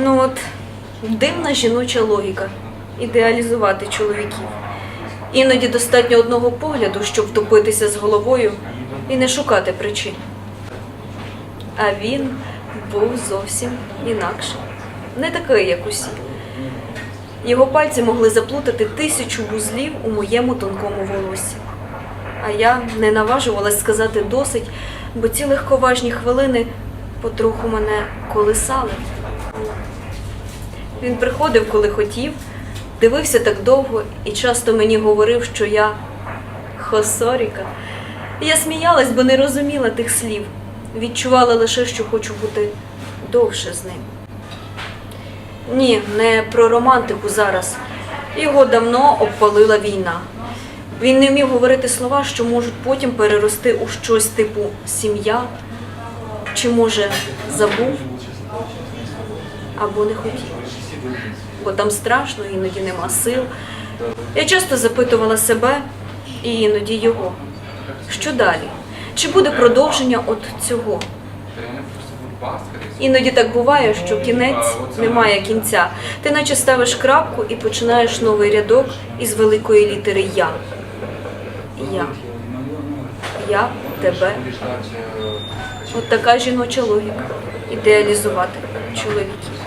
Ну от дивна жіноча логіка ідеалізувати чоловіків. Іноді достатньо одного погляду, щоб втопитися з головою і не шукати причин. А він був зовсім інакший, не такий, як усі. Його пальці могли заплутати тисячу вузлів у моєму тонкому волосі. А я не наважувалась сказати досить, бо ці легковажні хвилини потроху мене колисали. Він приходив, коли хотів, дивився так довго і часто мені говорив, що я хосоріка. Я сміялась, бо не розуміла тих слів. Відчувала лише, що хочу бути довше з ним. Ні, не про романтику зараз. Його давно обпалила війна. Він не вмів говорити слова, що можуть потім перерости у щось типу сім'я, чи може забув або не хотів. Бо там страшно, іноді нема сил. Я часто запитувала себе і іноді його. Що далі? Чи буде продовження от цього? Іноді так буває, що кінець не має кінця. Ти наче ставиш крапку і починаєш новий рядок із великої літери Я. Я. Я тебе. От така жіноча логіка. Ідеалізувати чоловіків.